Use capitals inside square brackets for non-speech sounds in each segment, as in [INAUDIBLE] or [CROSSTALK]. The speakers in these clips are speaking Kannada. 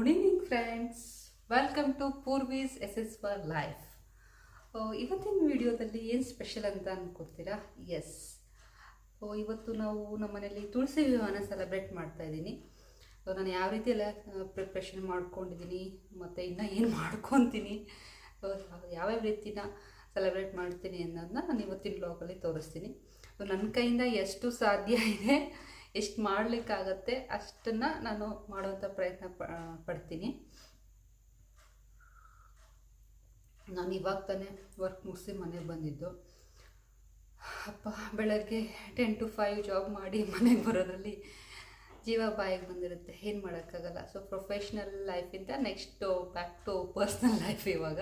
Good evening friends welcome to Poorvi's S S for life ಇವತ್ತಿನ ವಿಡಿಯೋದಲ್ಲಿ ಏನು ಸ್ಪೆಷಲ್ ಅಂತ ಅಂದ್ಕೊಡ್ತೀರಾ ಎಸ್ ಇವತ್ತು ನಾವು ನಮ್ಮ ಮನೇಲಿ ತುಳಸಿ ವಿವಾಹನ ಸೆಲೆಬ್ರೇಟ್ ಮಾಡ್ತಾ ಇದ್ದೀನಿ. ನಾನು ಯಾವ ರೀತಿ ಎಲ್ಲ ಪ್ರಿಪ್ರೇಷನ್ ಮಾಡ್ಕೊಂಡಿದ್ದೀನಿ, ಮತ್ತು ಇನ್ನೂ ಏನು [LAUGHS] ಮಾಡ್ಕೊತೀನಿ ಯಾವ್ಯಾವ ರೀತಿನ ಸೆಲೆಬ್ರೇಟ್ ಮಾಡ್ತೀನಿ ಅನ್ನೋದನ್ನ ನಾನು ಇವತ್ತಿನ ಬ್ಲಾಗಲ್ಲಿ ತೋರಿಸ್ತೀನಿ. ನನ್ನ ಕೈಯಿಂದ ಎಷ್ಟು ಸಾಧ್ಯ ಇದೆ? ಎಷ್ಟು ಮಾಡಲಿಕ್ಕಾಗತ್ತೆ ಅಷ್ಟನ್ನು ನಾನು ಮಾಡುವಂಥ ಪ್ರಯತ್ನ ಪಡ್ತೀನಿ. ನಾನು ಇವಾಗ ತಾನೇ ವರ್ಕ್ ಮುಗಿಸಿ ಮನೆಗೆ ಬಂದಿದ್ದು. ಅಪ್ಪ, ಬೆಳಗ್ಗೆ ಟೆನ್ ಟು ಫೈವ್ ಜಾಬ್ ಮಾಡಿ ಮನೆಗೆ ಬರೋದ್ರಲ್ಲಿ ಜೀವ ಬಾಯಿಗೆ ಬಂದಿರುತ್ತೆ. ಏನು ಮಾಡೋಕ್ಕಾಗಲ್ಲ. So professional ಲೈಫಿಂದ next back to personal life ಇವಾಗ.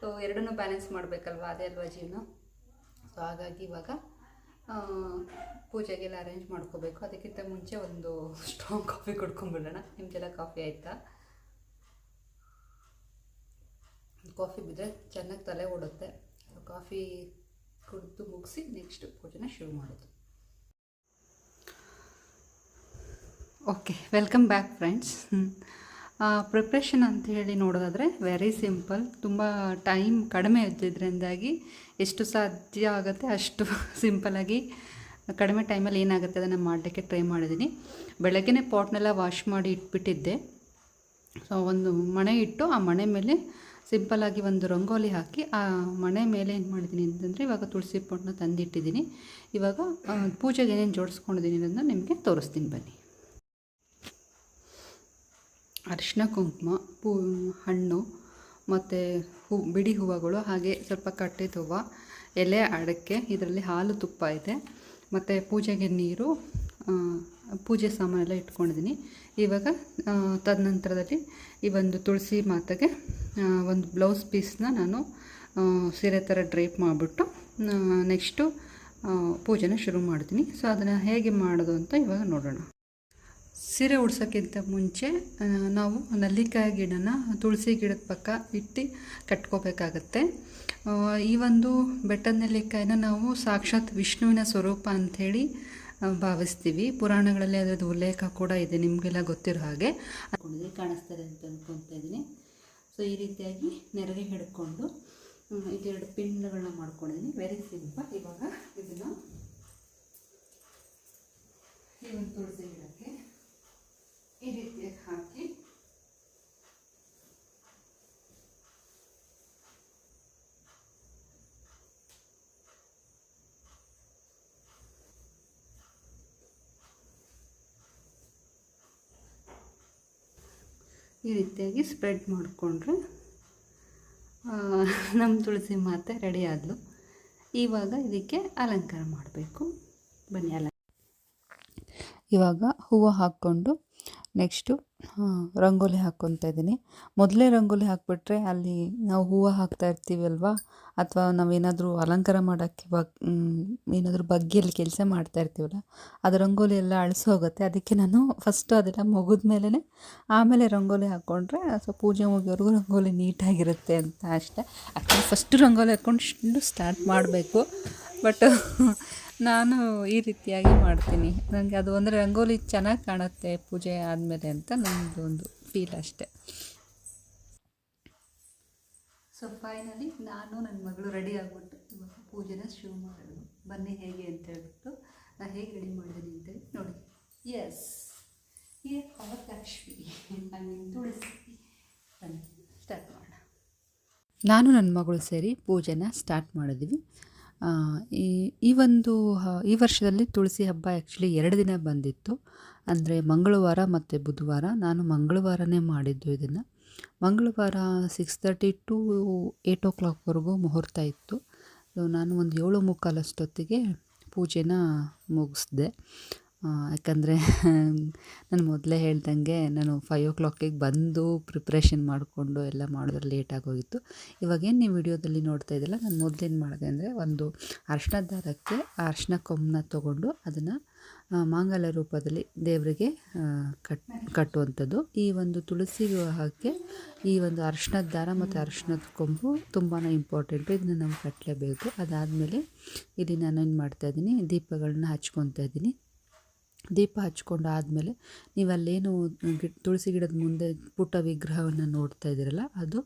ಸೊ ಎರಡನ್ನೂ ಬ್ಯಾಲೆನ್ಸ್ ಮಾಡಬೇಕಲ್ವ? ಅದೇ ಅಲ್ವಾ ಜೀವನ? ಸೊ ಹಾಗಾಗಿ ಇವಾಗ ಪೂಜೆಗೆಲ್ಲ ಅರೇಂಜ್ ಮಾಡ್ಕೋಬೇಕು. ಅದಕ್ಕಿಂತ ಮುಂಚೆ ಒಂದು ಸ್ಟ್ರಾಂಗ್ ಕಾಫಿ ಕುಡ್ಕೊಂಬಿಡೋಣ ನಿಮಗೆಲ್ಲ ಕಾಫಿ ಆಯಿತಾ? ಕಾಫಿ ಬಿದ್ದರೆ ಚೆನ್ನಾಗಿ ತಲೆ ಓಡುತ್ತೆ. ಕಾಫಿ ಕುಡಿದು ಮುಗಿಸಿ ನೆಕ್ಸ್ಟ್ ಪೂಜೆನ ಶುರು ಮಾಡೋದು. Okay welcome back friends preparation ಅಂತ ಹೇಳಿ ನೋಡೋದಾದರೆ ವೆರಿ ಸಿಂಪಲ್ ತುಂಬ ಟೈಮ್ ಕಡಿಮೆ ಇದ್ದಿದ್ದರಿಂದಾಗಿ ಎಷ್ಟು ಸಾಧ್ಯ ಆಗುತ್ತೆ ಅಷ್ಟು [LAUGHS] ಸಿಂಪಲಾಗಿ ಕಡಿಮೆ ಟೈಮಲ್ಲಿ ಏನಾಗುತ್ತೆ ಅದನ್ನು ಮಾಡಲಿಕ್ಕೆ ಟ್ರೈ ಮಾಡಿದ್ದೀನಿ. ಬೆಳಗ್ಗೆ ಪಾಟ್ನೆಲ್ಲ ವಾಶ್ ಮಾಡಿ ಇಟ್ಬಿಟ್ಟಿದ್ದೆ. ಸೊ ಒಂದು ಮಣೆ ಇಟ್ಟು ಆ ಮಣೆ ಮೇಲೆ ಸಿಂಪಲಾಗಿ ಒಂದು ರಂಗೋಲಿ ಹಾಕಿ ಆ ಮಣೆ ಮೇಲೆ ಏನು ಮಾಡಿದ್ದೀನಿ ಅಂತಂದರೆ ಇವಾಗ ತುಳಸಿ ಪೊಟ್ಟನ್ನ ತಂದಿಟ್ಟಿದ್ದೀನಿ. ಇವಾಗ ಪೂಜೆಗೆ ಏನೇನು ಜೋಡಿಸ್ಕೊಂಡಿದ್ದೀನಿ ಅನ್ನೋದನ್ನ ನಿಮಗೆ ತೋರಿಸ್ತೀನಿ ಬನ್ನಿ. ಅರಿಶಿನ ಕುಂಕುಮ, ಪೂ, ಹಣ್ಣು ಮತ್ತು ಹೂ, ಬಿಡಿ ಹೂವುಗಳು ಹಾಗೆ ಸ್ವಲ್ಪ ಕಟ್ಟಿದ ಹೂವು ಎಲೆ, ಅಡಕೆ, ಇದರಲ್ಲಿ ಹಾಲು ತುಪ್ಪ ಇದೆ. ಮತ್ತು ಪೂಜೆಗೆ ನೀರು ಪೂಜೆ ಸಾಮಾನೆಲ್ಲ ಇಟ್ಕೊಂಡಿದ್ದೀನಿ. ಇವಾಗ ತದನಂತರದಲ್ಲಿ ಈ ಒಂದು ತುಳಸಿ ಮಾತೆಗೆ ಒಂದು ಬ್ಲೌಸ್ ಪೀಸ್ನ ನಾನು ಸೀರೆ ಥರ ಡ್ರೇಪ್ ಮಾಡಿಬಿಟ್ಟು ನೆಕ್ಸ್ಟು ಪೂಜೆನ ಶುರು ಮಾಡ್ತೀನಿ. ಸೊ, ಅದನ್ನು ಹೇಗೆ ಮಾಡೋದು ಅಂತ ಇವಾಗ ನೋಡೋಣ. ಸೀರೆ ಉಡ್ಸೋಕ್ಕಿಂತ ಮುಂಚೆ ನಾವು ನಲ್ಲಿಕಾಯಿ ಗಿಡನ ತುಳಸಿ ಗಿಡದ ಪಕ್ಕ ಇಟ್ಟು ಕಟ್ಕೋಬೇಕಾಗತ್ತೆ. ಈ ಒಂದು ಬೆಟ್ಟದ ನೆಲ್ಲಿಕಾಯಿನ ನಾವು ಸಾಕ್ಷಾತ್ ವಿಷ್ಣುವಿನ ಸ್ವರೂಪ ಅಂಥೇಳಿ ಭಾವಿಸ್ತೀವಿ. ಪುರಾಣಗಳಲ್ಲಿ ಅದರದ್ದು ಉಲ್ಲೇಖ ಕೂಡ ಇದೆ, ನಿಮಗೆಲ್ಲ ಗೊತ್ತಿರೋ ಹಾಗೆ. ಕಾಣಿಸ್ತಾರೆ ಅಂತ ಅಂದ್ಕೊತಾ ಇದ್ದೀನಿ. ಸೊ ಈ ರೀತಿಯಾಗಿ ನೆರಗೆ ಹಿಡ್ಕೊಂಡು ಇದೆರಡು ಪಿನ್ಗಳನ್ನ ಮಾಡ್ಕೊಂಡಿದ್ದೀನಿ. ವೆರಿ ಸಿಂಪಲ್ ಇವಾಗ ಇದನ್ನು ತುಳಸಿ ಗಿಡಕ್ಕೆ ಈ ರೀತಿಯಾಗಿ ಹಾಕಿ ಈ ರೀತಿಯಾಗಿ ಸ್ಪ್ರೆಡ್ ಮಾಡಿಕೊಂಡ್ರೆ ನಮ್ಮ ತುಳಸಿ ಮಾತೆ ರೆಡಿ ಆದಲು. ಇವಾಗ ಇದಕ್ಕೆ ಅಲಂಕಾರ ಮಾಡಬೇಕು. ಬನ್ನಿ ಅಲಂಕಾರ. ಇವಾಗ ಹೂವು ಹಾಕ್ಕೊಂಡು ನೆಕ್ಸ್ಟು ರಂಗೋಲಿ ಹಾಕ್ಕೊತಾ ಇದ್ದೀನಿ. ಮೊದಲೇ ರಂಗೋಲಿ ಹಾಕ್ಬಿಟ್ರೆ ಅಲ್ಲಿ ನಾವು ಹೂವು ಹಾಕ್ತಾ ಇರ್ತೀವಲ್ವ? ಅಥವಾ ನಾವೇನಾದರೂ ಅಲಂಕಾರ ಮಾಡೋಕ್ಕೆ ಬಗ್ ಏನಾದರೂ ಬಗ್ಗೆಯಲ್ಲಿ ಕೆಲಸ ಮಾಡ್ತಾ ಇರ್ತೀವಲ್ಲ ಅದು ರಂಗೋಲಿ ಎಲ್ಲ ಅಳಿಸಿ ಹೋಗುತ್ತೆ. ಅದಕ್ಕೆ ನಾನು ಫಸ್ಟು ಅದೆಲ್ಲ ಮುಗಿದ ಮೇಲೇ ಆಮೇಲೆ ರಂಗೋಲಿ ಹಾಕ್ಕೊಂಡ್ರೆ ಸೊ ಪೂಜೆ ಮುಗಿಯೋವರೆಗೂ ರಂಗೋಲಿ ನೀಟಾಗಿರುತ್ತೆ ಅಂತ ಅಷ್ಟೇ. ಆ್ಯಕ್ಚುಲಿ ಫಸ್ಟು ರಂಗೋಲಿ ಹಾಕ್ಕೊಂಡು ಸ್ಟಾರ್ಟ್ ಮಾಡಬೇಕು. ಬಟ್ ನಾನು ಈ ರೀತಿಯಾಗಿ ಮಾಡ್ತೀನಿ. ನನಗೆ ಅದು ಅಂದರೆ ರಂಗೋಲಿ ಚೆನ್ನಾಗಿ ಕಾಣುತ್ತೆ ಪೂಜೆ ಆದಮೇಲೆ ಅಂತ ನಮ್ಮದು ಒಂದು ಫೀಲ್ ಅಷ್ಟೆ. ಸೊ ಫೈನಲಿ ನಾನು ನನ್ನ ಮಗಳು ರೆಡಿ ಆಗಿಬಿಟ್ಟು ಪೂಜೆನ ಶುರು ಮಾಡೋದು. ಬನ್ನಿ ಹೇಗೆ ಅಂತ ಹೇಳ್ಬಿಟ್ಟು ನಾನು ಹೇಗೆ ರೆಡಿ ಮಾಡಿದ್ದೀನಿ ಅಂತೇಳಿ ನೋಡಿ. ಎಸ್ ಈ ಐ ಮೀನ್ ತುಳಸಿ. ಬನ್ನಿ ಸ್ಟಾರ್ಟ್ ಮಾಡೋಣ. ನಾನು ನನ್ನ ಮಗಳು ಸೇರಿ ಪೂಜೆನ ಸ್ಟಾರ್ಟ್ ಮಾಡಿದ್ವಿ. ಈ ಈ ಒಂದು ಈ ವರ್ಷದಲ್ಲಿ ತುಳಸಿ ಹಬ್ಬ ಆ್ಯಕ್ಚುಲಿ ಎರಡು ದಿನ ಬಂದಿತ್ತು. ಅಂದರೆ ಮಂಗಳವಾರ ಮತ್ತು ಬುಧವಾರ. ನಾನು ಮಂಗಳವಾರನೇ ಮಾಡಿದ್ದು ಇದನ್ನು. ಮಂಗಳವಾರ ಸಿಕ್ಸ್ ತರ್ಟಿ ಟು ಏಯ್ಟ್ ಓ ಕ್ಲಾಕ್ವರೆಗೂ ಮುಹೂರ್ತ ಇತ್ತು. ನಾನು ಒಂದು ಏಳು ಮುಕ್ಕಾಲಷ್ಟೊತ್ತಿಗೆ ಪೂಜೆನ ಮುಗಿಸ್ದೆ. ಯಾಕಂದರೆ [LAUGHS] ನಾನು ಮೊದಲೇ ಹೇಳ್ದಂಗೆ ನಾನು ಫೈವ್ ಓ ಕ್ಲಾಕಿಗೆ ಬಂದು ಪ್ರಿಪ್ರೇಷನ್ ಮಾಡಿಕೊಂಡು ಎಲ್ಲ ಮಾಡಿದ್ರೆ ಲೇಟ್ ಆಗೋಗಿತ್ತು ಇವಾಗೇನು ನೀವು ವಿಡಿಯೋದಲ್ಲಿ ನೋಡ್ತಾ ಇದ್ದಿಲ್ಲ ನಾನು ಮೊದಲೇನು ಮಾಡಿದೆ ಅಂದರೆ ಒಂದು ಅರ್ಶಿನ ದಾರಕ್ಕೆ ಅರ್ಶಿನ ಕೊಂಬನ್ನ ತೊಗೊಂಡು ಅದನ್ನು ಮಾಂಗಲ್ಯ ರೂಪದಲ್ಲಿ ದೇವರಿಗೆ ಕಟ್, ಕಟ್ಟುವಂಥದ್ದು. ಈ ಒಂದು ತುಳಸಿ ವಿವಾಹಕ್ಕೆ ಈ ಒಂದು ಅರ್ಶಿಣದ ದಾರ ಮತ್ತು ಅರ್ಶಿಣದ ಕೊಂಬು ತುಂಬಾ ಇಂಪಾರ್ಟೆಂಟು ಇದನ್ನು ನಾವು ಕಟ್ಟಲೇಬೇಕು ಅದಾದಮೇಲೆ ಇಲ್ಲಿ ನಾನು ಏನು ಮಾಡ್ತಾಯಿದ್ದೀನಿ ದೀಪಗಳನ್ನ ಹಚ್ಕೊತಾ ಇದ್ದೀನಿ ದೀಪ ಹಚ್ಕೊಂಡು ಆದಮೇಲೆ ನೀವು ಅಲ್ಲೇನು ಗಿ, ತುಳಸಿ ಗಿಡದ ಮುಂದೆ ಪುಟ್ಟ ವಿಗ್ರಹವನ್ನು ನೋಡ್ತಾ ಇದ್ದೀರಲ್ಲ, ಅದು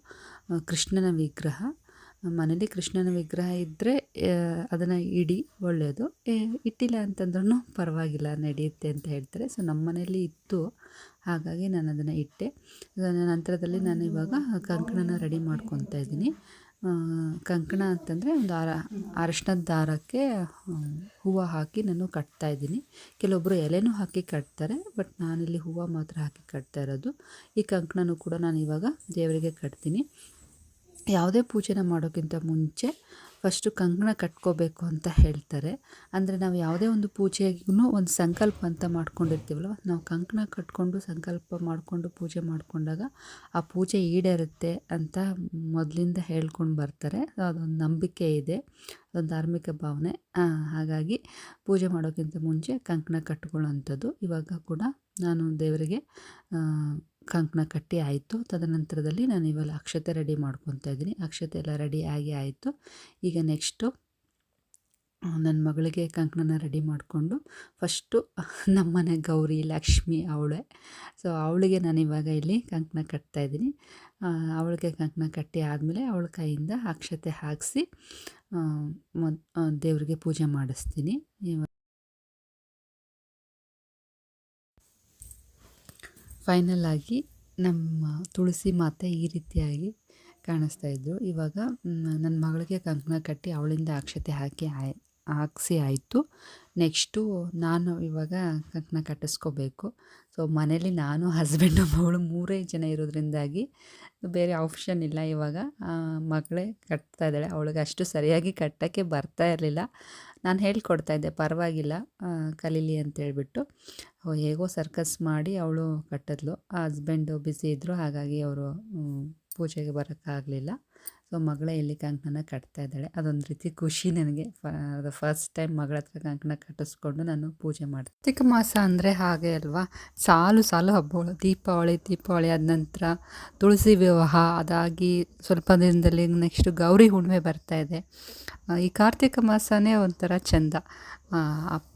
ಕೃಷ್ಣನ ವಿಗ್ರಹ. ಮನೇಲಿ ಕೃಷ್ಣನ ವಿಗ್ರಹ ಇದ್ದರೆ ಅದನ್ನು ಇಡಿ ಒಳ್ಳೆಯದು ಇಟ್ಟಿಲ್ಲ ಅಂತಂದ್ರೂ ಪರವಾಗಿಲ್ಲ, ನಡೆಯುತ್ತೆ ಅಂತ ಹೇಳ್ತಾರೆ. ಸೊ, ನಮ್ಮ ಮನೆಯಲ್ಲಿ ಇತ್ತು, ಹಾಗಾಗಿ ನಾನು ಅದನ್ನು ಇಟ್ಟೆ ನಂತರದಲ್ಲಿ ನಾನು ಇವಾಗ ಕಂಕಣನ ರೆಡಿ ಮಾಡ್ಕೊತಾ ಇದ್ದೀನಿ. ಕಂಕಣ ಅಂತಂದರೆ ಒಂದು ಅರ ಅರಶಿನದ ದಾರಕ್ಕೆ ಹೂವು ಹಾಕಿ ನಾನು ಕಟ್ತಾ ಇದ್ದೀನಿ. ಕೆಲವೊಬ್ಬರು ಎಲೆನೂ ಹಾಕಿ ಕಟ್ತಾರೆ, ಬಟ್ ನಾನಿಲ್ಲಿ ಹೂವು ಮಾತ್ರ ಹಾಕಿ ಕಟ್ತಾ ಇರೋದು. ಈ ಕಂಕಣನೂ ಕೂಡ ನಾನು ಇವಾಗ ದೇವರಿಗೆ ಕಟ್ತೀನಿ. ಯಾವುದೇ ಪೂಜೆನ ಮಾಡೋಕ್ಕಿಂತ ಮುಂಚೆ ಫಸ್ಟು ಕಂಕಣ ಕಟ್ಕೋಬೇಕು ಅಂತ ಹೇಳ್ತಾರೆ. ಅಂದರೆ ನಾವು ಯಾವುದೇ ಒಂದು ಪೂಜೆಗೂ ಒಂದು ಸಂಕಲ್ಪ ಅಂತ ಮಾಡ್ಕೊಂಡಿರ್ತೀವಲ್ವ? ನಾವು ಕಂಕಣ ಕಟ್ಕೊಂಡು ಸಂಕಲ್ಪ ಮಾಡಿಕೊಂಡು ಪೂಜೆ ಮಾಡಿಕೊಂಡಾಗ ಆ ಪೂಜೆ ಈಡೇರುತ್ತೆ ಅಂತ ಮೊದಲಿಂದ ಹೇಳ್ಕೊಂಡು ಬರ್ತಾರೆ. ಅದೊಂದು ನಂಬಿಕೆ ಇದೆ. ಅದೊಂದು ಧಾರ್ಮಿಕ ಭಾವನೆ. ಹಾಗಾಗಿ ಪೂಜೆ ಮಾಡೋಕ್ಕಿಂತ ಮುಂಚೆ ಕಂಕಣ ಕಟ್ಕೊಳ್ಳೋವಂಥದ್ದು. ಇವಾಗ ಕೂಡ ನಾನು ದೇವರಿಗೆ ಕಂಕಣ ಕಟ್ಟಿ ಆಯಿತು. ತದನಂತರದಲ್ಲಿ ನಾನು ಇವಾಗ ಅಕ್ಷತೆ ರೆಡಿ ಮಾಡ್ಕೊತಾ ಇದ್ದೀನಿ. ಅಕ್ಷತೆ ಎಲ್ಲ ರೆಡಿ ಆಗಿ ಆಯಿತು. ಈಗ ನೆಕ್ಸ್ಟು, ನನ್ನ ಮಗಳಿಗೆ ಕಂಕಣನ ರೆಡಿ ಮಾಡಿಕೊಂಡು ಫಸ್ಟು ನಮ್ಮನೆ ಗೌರಿ, ಲಕ್ಷ್ಮಿ ಅವಳೆ. ಸೊ ಅವಳಿಗೆ ನಾನು ಇವಾಗ ಇಲ್ಲಿ ಕಂಕಣ ಕಟ್ತಾ ಇದ್ದೀನಿ. ಅವಳಿಗೆ ಕಂಕಣ ಕಟ್ಟಿ ಆದಮೇಲೆ ಅವಳ ಕೈಯಿಂದ ಅಕ್ಷತೆ ಹಾಕಿಸಿ ದೇವರಿಗೆ ಪೂಜೆ ಮಾಡಿಸ್ತೀನಿ. ಫೈನಲ್ ಆಗಿ ನಮ್ಮ ತುಳಸಿ ಮಾತೆ ಈ ರೀತಿಯಾಗಿ ಕಾಣಿಸ್ತಾ ಇದ್ದರು ಇವಾಗ ನನ್ನ ಮಗಳಿಗೆ ಕಂಕಣ ಕಟ್ಟಿ ಅವಳಿಂದ ಅಕ್ಷತೆ ಹಾಕಿ ಆಯ್, ಹಾಕ್ಸಿ ಆಯಿತು. ನೆಕ್ಸ್ಟು ನಾನು ಇವಾಗ ಕಂಕಣ ಕಟ್ಟಿಸ್ಕೋಬೇಕು. ಸೊ, ಮನೇಲಿ ನಾನು, ಹಸ್ಬೆಂಡು, ಮಗಳು ಮೂರೇ ಜನ ಇರೋದ್ರಿಂದಾಗಿ ಬೇರೆ ಆಪ್ಷನ್ ಇಲ್ಲ ಇವಾಗ. ಮಗಳೇ ಕಟ್ತಾ ಇದ್ದಾಳೆ. ಅವಳಿಗೆ ಅಷ್ಟು ಸರಿಯಾಗಿ ಕಟ್ಟೋಕ್ಕೆ ಬರ್ತಾ ಇರಲಿಲ್ಲ. ನಾನು ಹೇಳ್ಕೊಡ್ತಾ ಇದ್ದೆ ಪರವಾಗಿಲ್ಲ ಆ, ಕಲೀಲಿ ಅಂತೇಳ್ಬಿಟ್ಟು. ಹೇಗೋ ಸರ್ಕಸ್ ಮಾಡಿ ಅವಳು ಕಟ್ಟಿದ್ಲು. ಹಸ್ಬೆಂಡು ಬ್ಯುಸಿ ಇದ್ದರು ಹಾಗಾಗಿ ಅವರು ಪೂಜೆಗೆ ಬರೋಕ್ಕಾಗಲಿಲ್ಲ. ಸೊ, ಮಗಳೇ ಎಲ್ಲಿ ಕಂಕಣ ಕಟ್ತಾ ಇದ್ದಾಳೆ. ಅದೊಂದು ರೀತಿ ಖುಷಿ ನನಗೆ. ಫಸ್ಟ್ ಟೈಮ್ ಮಗಳ ಹತ್ರ ಕಂಕಣ ಕಟ್ಟಿಸ್ಕೊಂಡು ನಾನು ಪೂಜೆ ಮಾಡ್ತೀನಿ ಕಾರ್ತಿಕ ಮಾಸ ಅಂದರೆ ಹಾಗೆ ಅಲ್ವಾ? ಸಾಲು ಸಾಲು ಹಬ್ಬಗಳು. ದೀಪಾವಳಿ ದೀಪಾವಳಿ ಆದ ನಂತರ ತುಳಸಿ ವಿವಾಹ, ಅದಾಗಿ ಸ್ವಲ್ಪ ದಿನದಲ್ಲಿ ನೆಕ್ಸ್ಟ್ ಗೌರಿ ಹುಣ್ಣಿಮೆ ಬರ್ತಾ ಇದೆ. ಈ ಕಾರ್ತಿಕ ಮಾಸನೇ ಒಂಥರ ಚೆಂದ.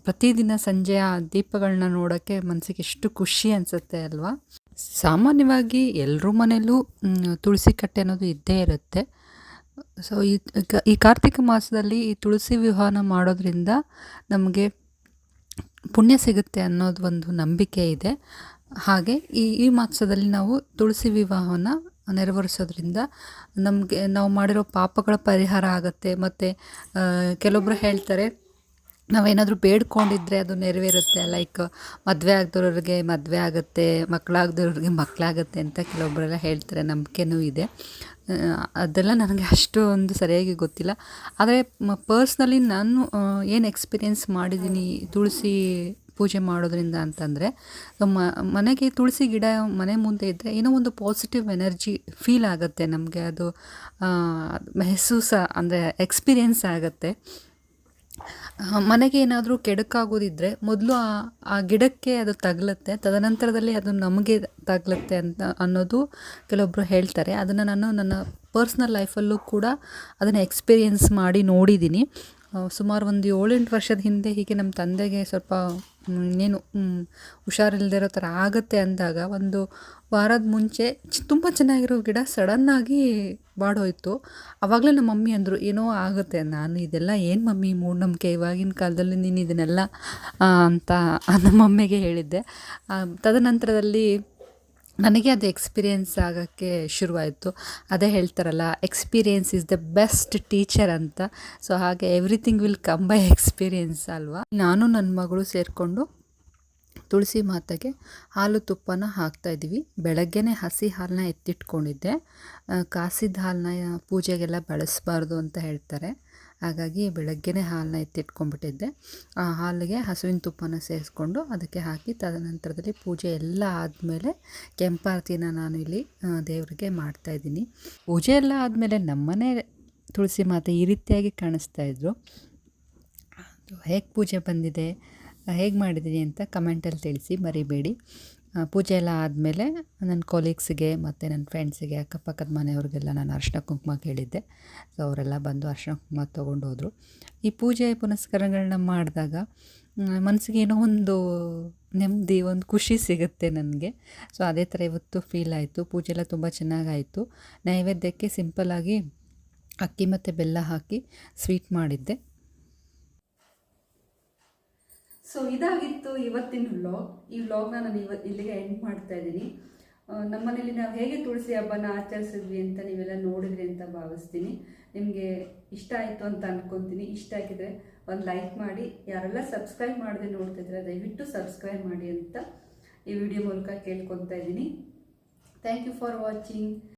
ಪ್ರತಿದಿನ ಸಂಜೆ ಆ ದೀಪಗಳನ್ನ ನೋಡೋಕ್ಕೆ ಮನಸ್ಸಿಗೆ ಎಷ್ಟು ಖುಷಿ ಅನಿಸುತ್ತೆ ಅಲ್ವಾ? ಸಾಮಾನ್ಯವಾಗಿ ಎಲ್ಲರೂ ಮನೆಯಲ್ಲೂ ತುಳಸಿ ಕಟ್ಟೆ ಅನ್ನೋದು ಇದ್ದೇ ಇರುತ್ತೆ. ಸೊ ಈ ಕಾರ್ತಿಕ ಮಾಸದಲ್ಲಿ ಈ ತುಳಸಿ ವಿವಾಹನ ಮಾಡೋದ್ರಿಂದ ನಮಗೆ ಪುಣ್ಯ ಸಿಗುತ್ತೆ ಅನ್ನೋದು ಒಂದು ನಂಬಿಕೆ ಇದೆ. ಹಾಗೆ ಈ ಈ ಮಾಸದಲ್ಲಿ ನಾವು ತುಳಸಿ ವಿವಾಹವನ್ನು ನೆರವೇರಿಸೋದ್ರಿಂದ ನಮಗೆ, ನಾವು ಮಾಡಿರೋ ಪಾಪಗಳ ಪರಿಹಾರ ಆಗುತ್ತೆ. ಮತ್ತು ಕೆಲವೊಬ್ಬರು ಹೇಳ್ತಾರೆ ನಾವೇನಾದರೂ ಬೇಡ್ಕೊಂಡಿದ್ರೆ ಅದು ನೆರವೇರುತ್ತೆ ಲೈಕ್ ಮದುವೆ ಆಗದವ್ರಿಗೆ ಮದುವೆ ಆಗುತ್ತೆ ಮಕ್ಕಳಾಗದವ್ರಿಗೆ ಮಕ್ಕಳಾಗುತ್ತೆ ಅಂತ ಕೆಲವೊಬ್ಬರೆಲ್ಲ ಹೇಳ್ತಾರೆ, ನಂಬಿಕೆನೂ ಇದೆ. ಅದೆಲ್ಲ ನನಗೆ ಅಷ್ಟೊಂದು ಸರಿಯಾಗಿ ಗೊತ್ತಿಲ್ಲ. ಆದರೆ ಪರ್ಸ್ನಲಿ ನಾನು ಏನು ಎಕ್ಸ್ಪೀರಿಯೆನ್ಸ್ ಮಾಡಿದ್ದೀನಿ ತುಳಸಿ ಪೂಜೆ ಮಾಡೋದ್ರಿಂದ ಅಂತಂದರೆ ಮನೆಗೆ ತುಳಸಿ ಗಿಡ ಮನೆ ಮುಂದೆ ಇದ್ದರೆ ಏನೋ ಒಂದು ಪಾಸಿಟಿವ್ ಎನರ್ಜಿ ಫೀಲ್ ಆಗುತ್ತೆ ನಮಗೆ. ಅದು ಮೆಹಸೂಸ ಅಂದರೆ ಎಕ್ಸ್ಪೀರಿಯೆನ್ಸ್ ಆಗುತ್ತೆ. ಮನೆಗೆ ಏನಾದರೂ ಕೆಡುಕಾಗೋದಿದ್ರೆ ಮೊದಲು ಆ ಆ ಗಿಡಕ್ಕೆ ಅದು ತಗಲುತ್ತೆ, ತದನಂತರದಲ್ಲಿ ಅದು ನಮಗೆ ತಗಲುತ್ತೆ ಅಂತ ಅನ್ನೋದು ಕೆಲವೊಬ್ಬರು ಹೇಳ್ತಾರೆ. ಅದನ್ನು ನಾನು ನನ್ನ ಪರ್ಸ್ನಲ್ ಲೈಫಲ್ಲೂ ಕೂಡ ಅದನ್ನು ಎಕ್ಸ್ಪೀರಿಯೆನ್ಸ್ ಮಾಡಿ ನೋಡಿದ್ದೀನಿ. ಸುಮಾರು ಒಂದು ಏಳೆಂಟು ವರ್ಷದ ಹಿಂದೆ ಹೀಗೆ ನಮ್ಮ ತಂದೆಗೆ ಸ್ವಲ್ಪ ಇನ್ನೇನು ಹುಷಾರಿಲ್ದಿರೋ ಥರ ಆಗುತ್ತೆ ಅಂದಾಗ ಒಂದು ವಾರದ ಮುಂಚೆ ತುಂಬ ಚೆನ್ನಾಗಿರೋ ಗಿಡ ಸಡನ್ನಾಗಿ ಬಾಡೋಯ್ತು. ಆವಾಗಲೇ ನಮ್ಮ ಮಮ್ಮಿ ಅಂದರು, ಏನೋ ಆಗುತ್ತೆ, ನಾನು ಇದೆಲ್ಲ ಏನು ಮಮ್ಮಿ ಮೂಢನಂಬಿಕೆ? ಇವಾಗಿನ ಕಾಲದಲ್ಲಿ ನೀನು ಇದನ್ನೆಲ್ಲ ಅಂತ ನಮ್ಮ ಮಮ್ಮಿಗೆ ಹೇಳಿದ್ದೆ. ತದನಂತರದಲ್ಲಿ ನನಗೆ ಅದು ಎಕ್ಸ್ಪೀರಿಯೆನ್ಸ್ ಆಗೋಕ್ಕೆ ಶುರುವಾಯಿತು. ಅದೇ ಹೇಳ್ತಾರಲ್ಲ experience is the best teacher ಅಂತ. ಸೊ ಹಾಗೆ everything will come by experience ಅಲ್ವಾ? ನಾನು ನನ್ನ ಮಗಳು ಸೇರಿಕೊಂಡು ತುಳಸಿ ಮಾತೆಗೆ ಹಾಲು ತುಪ್ಪನ ಹಾಕ್ತಾಯಿದ್ವಿ ಬೆಳಗ್ಗೆನೇ ಹಸಿ ಹಾಲನ್ನ ಎತ್ತಿಟ್ಕೊಂಡಿದ್ದೆ. ಕಾಸಿದ ಹಾಲನ್ನ ಪೂಜೆಗೆಲ್ಲ ಬಳಸಬಾರ್ದು ಅಂತ ಹೇಳ್ತಾರೆ. ಹಾಗಾಗಿ ಬೆಳಗ್ಗೆನೇ ಹಾಲನ್ನ ಎತ್ತಿಟ್ಕೊಂಡ್ಬಿಟ್ಟಿದ್ದೆ. ಆ ಹಾಲಿಗೆ ಹಸುವಿನ ತುಪ್ಪನ ಸೇರಿಸ್ಕೊಂಡು ಅದಕ್ಕೆ ಹಾಕಿ ತದನಂತರದಲ್ಲಿ ಪೂಜೆ ಎಲ್ಲ ಆದಮೇಲೆ ಕೆಂಪಾರತಿನ ನಾನು ಇಲ್ಲಿ ದೇವರಿಗೆ ಮಾಡ್ತಾಯಿದ್ದೀನಿ ಪೂಜೆ ಎಲ್ಲ ಆದಮೇಲೆ ನಮ್ಮನೆ ತುಳಸಿ ಮಾತೆ ಈ ರೀತಿಯಾಗಿ ಕಾಣಿಸ್ತಾ ಇದ್ದರು ಹೇಗೆ ಪೂಜೆ ಬಂದಿದೆ, ಹೇಗೆ ಮಾಡಿದ್ದೀನಿ ಅಂತ ಕಮೆಂಟಲ್ಲಿ ತಿಳಿಸಿ, ಮರಿಬೇಡಿ. ಪೂಜೆ ಎಲ್ಲ ಆದಮೇಲೆ ನನ್ನ ಕೊಲೀಗ್ಸಿಗೆ ಮತ್ತು ನನ್ನ ಫ್ರೆಂಡ್ಸಿಗೆ ಅಕ್ಕಪಕ್ಕದ ಮನೆಯವ್ರಿಗೆಲ್ಲ ನಾನು ಅರ್ಶಿನ ಕುಂಕುಮ ಕೇಳಿದ್ದೆ. ಸೊ ಅವರೆಲ್ಲ ಬಂದು ಅರ್ಶಿನ ಕುಂಕುಮ ತೊಗೊಂಡು ಹೋದರು. ಈ ಪೂಜೆ ಪುನಸ್ಕಾರಗಳನ್ನ ಮಾಡಿದಾಗ ಮನಸ್ಸಿಗೆ ಏನೋ ಒಂದು ನೆಮ್ಮದಿ, ಒಂದು ಖುಷಿ ಸಿಗುತ್ತೆ ನನಗೆ. ಸೊ ಅದೇ ಥರ ಇವತ್ತು ಫೀಲ್ ಆಯಿತು. ಪೂಜೆ ಎಲ್ಲ ತುಂಬ ಚೆನ್ನಾಗಾಯಿತು. ನೈವೇದ್ಯಕ್ಕೆ ಸಿಂಪಲ್ಲಾಗಿ ಅಕ್ಕಿ ಮತ್ತು ಬೆಲ್ಲ ಹಾಕಿ ಸ್ವೀಟ್ ಮಾಡಿದ್ದೆ. ಸೊ ಇದಾಗಿತ್ತು ಇವತ್ತಿನ ವ್ಲಾಗ್ ಈ ವ್ಲಾಗ್ನ ನಾನು ಇವ, ಇಲ್ಲಿಗೆ ಎಂಡ್ ಮಾಡ್ತಾ ಇದ್ದೀನಿ. ನಮ್ಮನೇಲಿ ನಾವು ಹೇಗೆ ತುಳಸಿ ಹಬ್ಬನ ಆಚರಿಸಿದ್ವಿ ಅಂತ ನೀವೆಲ್ಲ ನೋಡಿದ್ರಿ ಅಂತ ಭಾವಿಸ್ತೀನಿ. ನಿಮಗೆ ಇಷ್ಟ ಆಯಿತು ಅಂತ ಅಂದ್ಕೊತೀನಿ ಇಷ್ಟ ಆಗಿದ್ರೆ ಒಂದು ಲೈಕ್ ಮಾಡಿ. ಯಾರೆಲ್ಲ ಸಬ್ಸ್ಕ್ರೈಬ್ ಮಾಡದೆ ನೋಡ್ತಿದ್ರೆ ದಯವಿಟ್ಟು ಸಬ್ಸ್ಕ್ರೈಬ್ ಮಾಡಿ ಅಂತ ಈ ವಿಡಿಯೋ ಮೂಲಕ ಕೇಳ್ಕೊತಾ ಇದ್ದೀನಿ. Thank you for watching